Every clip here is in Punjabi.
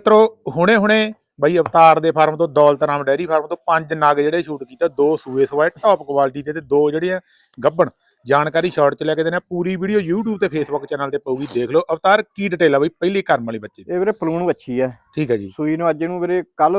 ਮਿੱਤਰੋ ਹੁਣੇ ਹੁਣੇ ਬਈ ਅਵਤਾਰ ਦੇ ਫਾਰਮ ਤੋਂ ਦੌਲਤਰਾਮ ਡੈਰੀ ਫਾਰਮ ਤੋਂ ਪੰਜ ਨਗ ਜਿਹੜੇ ਸ਼ੂਟ ਕੀਤਾ ਦੋ ਸੂਏ ਸਵਾਏ ਟੌਪ ਕੁਆਲਿਟੀ ਦੇ ਤੇ ਦੋ ਜਿਹੜੇ ਆ ਗੱਬਣ। ਜਾਣਕਾਰੀ ਸ਼ਾਰਟ ਚ ਲੈ ਕੇ ਦੇਣਾ ਪੂਰੀ ਵੀਡੀਓ YouTube ਤੇ Facebook ਚੈਨਲ ਤੇ ਪਊਗੀ ਦੇਖ ਲਓ। ਅਵਤਾਰ ਕੀ ਡਿਟੇਲ ਆ ਬਈ? ਪਹਿਲੀ ਕਰਮ ਵਾਲੀ ਬੱਚੇ ਦੀ। ਇਹ ਵੀਰੇ ਪਲੂਣ ਵੱਛੀ ਆ। ਠੀਕ ਹੈ ਜੀ। ਸੂਈ ਨੂੰ ਅੱਜ ਨੂੰ ਵੀਰੇ ਕੱਲ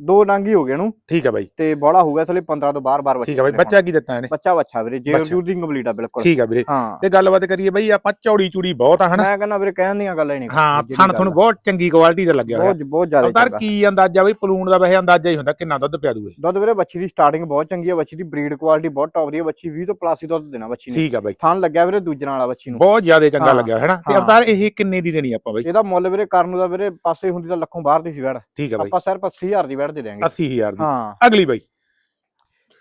ਦੋ ਡਾਂਗੀ ਹੋ ਗਏ ਨੂੰ ਠੀਕ ਹੈ ਬਾਈ। ਤੇ ਬੋਲਾ ਹੋ ਗਿਆ ਥਲੇ 15 ਤੋਂ ਬਾਹਰ ਬਾਰ ਠੀਕ ਹੈ ਬਾਈ ਬੱਚਾ ਕੀ ਦਿੱਤਾ ਇਹਨੇ? ਬੱਚਾ ਬੱਚਾ ਵੀਰੇ ਜੇ। ਰਿਡਿਊਸਿੰਗ ਕੰਪਲੀਟ ਆ ਬਿਲਕੁਲ। ਠੀਕ ਹੈ ਵੀਰੇ। ਹਾਂ। ਤੇ ਗੱਲਬਾਤ ਕਰੀਏ ਬਈ ਆਪਾਂ ਚੌੜੀ ਚੂੜੀ ਬਹੁਤ ਆ ਹਨਾ? ਮੈਂ ਕਹਿੰਦਾ ਵੀਰੇ ਕਹਿਣ ਦੀਆਂ ਗੱਲਾਂ ਹੀ ਨਹੀਂ ਹਾਂ ਥਣ ਤੁਹਾਨੂੰ। ਬਹੁਤ ਚੰਗੀ ਕੁਆਲਿਟੀ ਦਾ ਲੱਗਿਆ ਹੋਇਆ। ਬਹੁਤ ਬਹੁਤ ਜ਼ਿਆਦਾ ਚੰਗਾ। ਕੀ ਅੰਦਾਜ਼ਾ ਬਈ ਪਲੂਣ ਦਾ ਵੈਸੇ ਅੰਦਾਜ਼ਾ ਹੀ ਹੁੰਦਾ ਕਿੰਨਾ ਦੁੱਧ ਪਿਆ ਦੂਏ। ਦੁੱਧ ਵੀਰੇ ਬੱਚੀ ਦੀ ਸਟਾਰਟਿੰਗ ਬਹੁਤ ਚੰਗੀ ਆ ਬੱਚੀ ਦੀ ਬਰੀਡ ਕੁਆਲਿਟੀ ਬਹੁਤ ਟੌਪ ਦੀ ਆ ਬੱਚੀ 20 ਤੋਂ ਪਲੱਸ ਹੀ ਦੁੱਧ ਦੇਣਾ ਬੱਚੀ ਨੇ। ਠੀਕ ਹੈ ਬਾਈ। ਥਣ ਲੱਗਿਆ ਵੀਰੇ ਦੂਜੇ ਨਾਲ ਆ ਬੱਚੀ ਨੂੰ। ਬਹੁਤ ਜ਼ਿਆਦਾ ਚੰਗਾ ਹਾਂ, ਲੱਗਿਆ ਹੈ ਨਾ ਤੇ ਹਾਂ। ਅਵਤਾਰ ਇਹ ਕਿੰਨੇ ਦੀ ਦੇਣੀ ਆਪਾਂ ਬਈ? ਇਹਦਾ ਮੁੱਲ ਵੀਰੇ ਕਰਨ ਦਾ ਵੀਰੇ ਪਾਸੇ ਹੁੰਦੀ ਤਾਂ ਲੱਖੋਂ ਬਾਹਰ ਦੀ ਸੀ ਵੈੜ ਠੀਕ ਹੈ ਬਾਈ। ਆਪਾਂ ਸਿਰਫ 80000 ਦੀ ਵੈੜ ਦੇ ਦਿਆਂਗੇ। 80000 ਦੀ। ਹਾਂ। ਅਗਲੀ ਬਾਈ।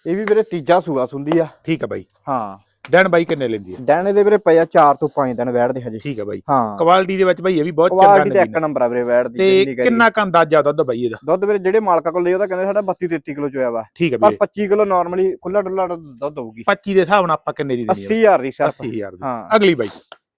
ਇਹ ਵੀ ਵੀਰੇ ਤੀਜਾ ਸੂਆ ਸੁੰਦੀ ਆ। ਠੀਕ ਹੈ ਬਾਈ। ਹਾਂ। ਦਿਨ ਬਾਈ ਕਿੰਨੇ ਲੈਂਦੀ ਹੈ ਡੈਣੇ ਦੇ ਵੀਰੇ ਪਏ ਆ 4 ਤੋਂ 5 ਦਿਨ ਵੈੜ ਦੇ ਹਜੇ। ਠੀਕ ਹੈ ਬਾਈ। ਹਾਂ। ਕੁਆਲਿਟੀ ਦੇ ਵਿੱਚ ਬਾਈ ਇਹ ਵੀ ਬਹੁਤ ਚੰਗਾ ਕੁਆਲਿਟੀ ਤੇ ਇੱਕ ਨੰਬਰ ਆ ਵੀਰੇ ਵੈੜ ਦੀ ਤੇ ਜਿੰਨੀ। ਕਿੰਨਾ ਕ ਅੰਦਾਜ਼ਾ ਦੁੱਧ ਬਾਈ ਇਹਦਾ? ਦੁੱਧ ਵੀਰੇ ਜਿਹੜੇ ਮਾਲਕਾਂ ਕੋਲ ਲਈ ਉਹਦਾ ਕਹਿੰਦੇ ਸਾਡਾ 32 33 ਕਿਲੋ ਚੋਇਆ ਵਾ। ਠੀਕ ਹੈ ਪਰ ਵੀਰੇ। 25 ਕਿਲੋ ਨਾਰਮਲੀ ਖੁੱਲਾ ਡੁੱਲਾ ਦੁੱਧ ਹੋਊਗੀ। 25 ਦੇ ਹਿਸਾਬ ਨਾਲ ਆਪਾਂ ਕਿੰਨੇ ਦੀ ਦੇਣੀ ਹੈ 80000 ਦੀ ਸਿਰਫ। 80000 ਦੀ। ਹਾਂ। ਅਗਲੀ ਬਾਈ।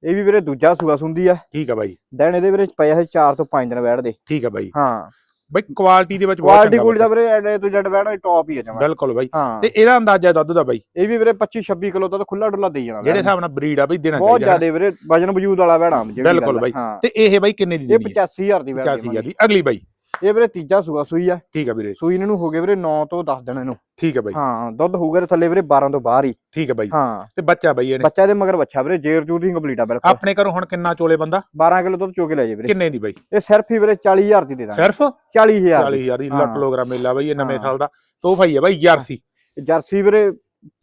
ਇਹ ਵੀ ਵੀਰੇ ਦੂਜਾ ਸੂਆ ਸੁੰਦੀ ਆ। ਠੀਕ ਹੈ ਬਾਈ। ਦਿਨ ਇਹਦੇ ਵੀਰੇ ਪਏ ਆ 4 ਤੋਂ 5 ਦਿਨ ਵੈੜ ਦੇ। ਠੀਕ ਹੈ ਬਾਈ। ਹਾਂ। ਬਾਈ ਕੁਆਲਿਟੀ ਦੇ ਵਿੱਚ ਬਹੁਤ ਕੁਆਲਿਟੀ ਕੁਆਲਿਟੀ ਦਾ ਵੀਰੇ ਐਡੇ ਤੋਂ ਜੱਟ ਵੈੜ ਟੌਪ ਹੀ ਆ ਜਮਾ। ਬਿਲਕੁਲ ਬਾਈ। ਹਾਂ। ਤੇ ਇਹਦਾ ਅੰਦਾਜ਼ਾ ਦੁੱਧ ਦਾ ਬਾਈ। ਇਹ ਵੀ ਵੀਰੇ 25 26 ਕਿਲੋ ਦੁੱਧ ਖੁੱਲਾ ਡੁੱਲਾ ਦੇਈ ਜਾਣਾ ਜਿਹੜੇ। ਹਿਸਾਬ ਨਾਲ ਬਰੀਡ ਆ ਬਈ ਦੇਣਾ ਬਹੁਤ ਚਾਹੀਦਾ ਹੈ। ਜ਼ਿਆਦਾ ਵੀਰੇ ਵਜਨ ਵਜੂਦ ਵਾਲਾ ਜਿਹੜੀ ਬਿਲਕੁਲ। ਬਾਈ। ਹਾਂ। ਤੇ ਇਹ ਬਾਈ ਕਿੰਨੇ ਦੀ ਇਹ ਦੇਣੀ ਹੈ 85000 ਦੀ ਵੈੜ 85000 ਦੀ। ਅਗਲੀ ਬਾਈ। ਇਹ ਵੀਰੇ ਤੀਜਾ ਸੂਆ ਸੂਈ ਆ। ਠੀਕ ਹੈ ਵੀਰੇ। ਸੂਈ ਨੂੰ ਹੋ ਗਏ ਵੀਰੇ 9 ਤੋਂ 10 ਦਿਨ ਇਹਨੂੰ। ਠੀਕ ਹੈ ਬਾਈ। ਹਾਂ ਦੁੱਧ ਹੋਊਗਾ ਇਹਦੇ ਥੱਲੇ ਵੀਰੇ 12 ਤੋਂ ਬਾਹਰ ਹੀ। ਠੀਕ ਹੈ ਬਾਈ। ਹਾਂ। ਤੇ ਬੱਚਾ ਬਾਈ ਇਹਨੇ? ਬੱਚਾ ਦੇ ਮਗਰ ਬੱਚਾ ਵੀਰੇ ਜੇਰ ਜੂਰ ਦੀ ਕੰਪਲੀਟ ਆ ਬਿਲਕੁਲ। ਆਪਣੇ ਘਰੋਂ ਹੁਣ ਕਿੰਨਾ ਚੋਲੇ ਬੰਦਾ? 12 ਕਿਲੋ ਦੁੱਧ ਚੋ ਕੇ ਲੈ ਜੇ ਵੀਰੇ। ਕਿੰਨੇ ਦੀ ਬਾਈ? ਇਹ ਸਿਰਫ ਹੀ ਵੀਰੇ 40000 ਦੀ ਦੇ ਦਾਂਗੇ। ਸਿਰਫ? 40000 ਦੀ। 40000 ਦੀ। ਹਾਂ। ਲੱਟ ਲੋਗਰਾ ਮੇਲਾ ਬਾਈ ਇਹ ਨਵੇਂ ਹਾਂ। ਸਾਲ ਦਾ। ਤੋਹਫਾ ਹੀ ਹੈ ਬਾਈ ਜਰਸੀ। ਜਰਸੀ ਵੀਰੇ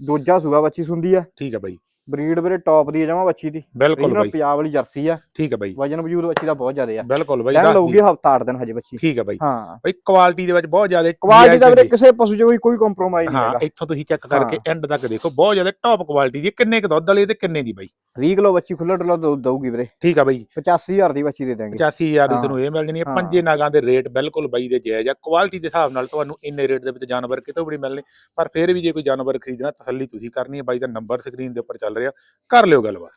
ਦੂਜਾ ਸੂਆ ਬੱਚੀ ਸੁੰਦੀ ਆ। ਠੀਕ ਹੈ ਬਾਈ। ਬਰੀਡ ਵੀਰੇ ਟੌਪ ਦੀ ਜਮਾ ਬੱਚੀ ਦੀ। ਬਿਲਕੁਲ ਬਾਈ। ਪੰਜਾਬ ਵਾਲੀ ਜਰਸੀ ਆ। ਠੀਕ ਹੈ ਬਾਈ। ਵਜਨ ਵਜੂਦ ਬੱਚੀ ਦਾ ਬਹੁਤ ਜ਼ਿਆਦਾ ਆ। ਬਿਲਕੁਲ ਬਾਈ ਦੱਸ ਲਊਗੀ। ਹਫਤਾ 8 ਦਿਨ ਹਜੇ ਬੱਚੀ ਠੀਕ ਹੈ ਬਾਈ। ਹਾਂ। ਬਾਈ ਕੁਆਲਿਟੀ ਦੇ ਵਿੱਚ ਬਹੁਤ ਜ਼ਿਆਦਾ ਕੁਆਲਿਟੀ ਦਾ ਵੀਰੇ। ਕਿਸੇ ਪਸ਼ੂ 'ਚ ਕੋਈ ਕੰਪਰੋਮਾਈਜ਼ ਨਹੀਂ ਹਾਂ ਹੈਗਾ। ਇੱਥੋਂ ਤੁਸੀਂ ਚੈੱਕ ਕਰਕੇ ਐਂਡ ਤੱਕ ਦੇਖੋ ਬਹੁਤ ਜ਼ਿਆਦਾ ਟੌਪ ਕੁਆਲਿਟੀ ਦੀ ਕਿੰਨੇ ਕ ਦੁੱਧ ਵਾਲੀ ਤੇ ਕਿੰਨੇ ਦੀ ਬਾਈ? 20 ਕਿਲੋ ਬੱਚੀ ਖੁੱਲਾ ਡੁੱਲਾ ਦੁੱਧ ਦਊਗੀ ਵੀਰੇ। ਠੀਕ ਆ ਬਾਈ। 85000 ਦੀ ਬੱਚੀ ਦੇ ਦਾਂਗੇ 85000 ਦੀ ਹਾਂ। ਤੁਹਾਨੂੰ ਇਹ ਮਿਲ ਜਾਣੀ ਹੈ ਹਾਂ। ਪੰਜੇ ਨਾਗਾਂ ਦੇ ਰੇਟ ਬਿਲਕੁਲ ਬਾਈ ਦੇ ਜਾਇਜ਼ ਆ। ਕੁਆਲਿਟੀ ਦੇ ਹਿਸਾਬ ਨਾਲ ਤੁਹਾਨੂੰ ਇੰਨੇ ਰੇਟ ਦੇ ਵਿੱਚ ਜਾਨਵਰ ਕਿਤੋਂ ਵੀ ਮਿਲਣੇ। ਪਰ ਫਿਰ ਵੀ ਜੇ ਕੋਈ ਜਾਨਵਰ ਖਰੀਦਣਾ ਤਸੱਲੀ ਤੁਸੀਂ ਕਰਨੀ ਹੈ ਬਾਈ ਦਾ ਨੰਬਰ ਸਕਰੀਨ ਦੇ ਉੱਪਰ ਚੱਲ ਰਿਹਾ ਕਰ ਲਿਓ ਗੱਲਬਾਤ।